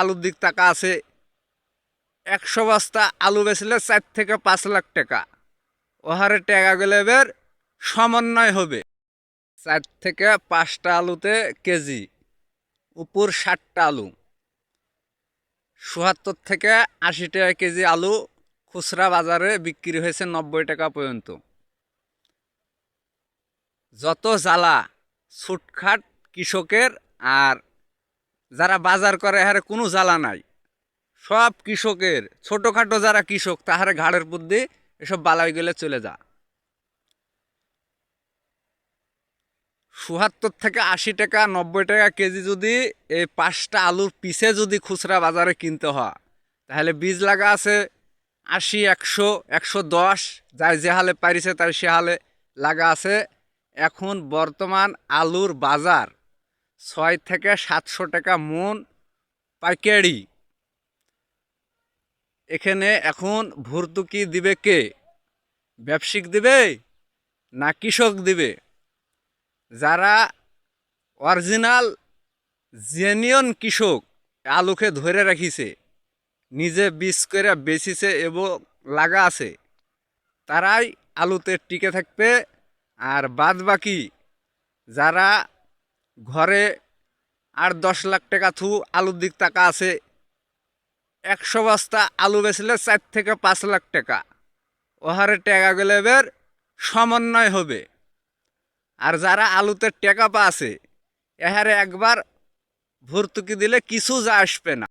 আলুর দিক টাকা আছে। একশো বস্তা আলু বেচলে চার থেকে পাঁচ লাখ টাকা। ওহারে গেলে এবার সমন্বয় হবে। চার থেকে পাঁচটা আলুতে কেজি, উপর ষাটটা আলু। চুয়াত্তর থেকে আশি টাকা কেজি আলু খুচরা বাজারে বিক্রি হয়েছে নব্বই টাকা পর্যন্ত। যত জ্বালা, ছুটখাট কৃষকের আর যারা বাজার করে হারে কোনো জ্বালা নাই। সব কৃষকের, ছোটোখাটো যারা কৃষক, তাহারে ঘাড়ের বুদ্ধি, এসব বালাই গেলে চলে যা। চুয়াত্তর থেকে আশি টাকা, নব্বই টাকা কেজি যদি এই পাঁচটা আলুর পিসে যদি খুচরা বাজারে কিনতে হয়, তাহলে বীজ লাগা আছে আশি, একশো একশো দশ, যাই যে হালে পারিছে তাই সে হালে লাগা আছে। এখন বর্তমান আলুর বাজার ছয় থেকে সাতশো টাকা মন পাইকারি। এখানে এখন ভর্তুকি দিবে কে? ব্যবসায়িক দিবে না কৃষক দিবে? যারা অরিজিনাল জেনিয়ন কৃষক, আলুকে ধরে রাখিছে, নিজে বীজ করে বেচিছে এবং লাগা আছে, তারাই আলুতে টিকে থাকবে। আর বাদ বাকি যারা ঘরে আর দশ লাখ টাকা থু আলুর দিক টাকা আছে। একশো বস্তা আলু বেচলে চার থেকে পাঁচ লাখ টাকা। ওহারে টাকা গেলে এবার সমন্বয় হবে। আর যারা আলুতে টেকা পা আছে, এহারে একবার ভর্তুকি দিলে কিছু যা আসবে না।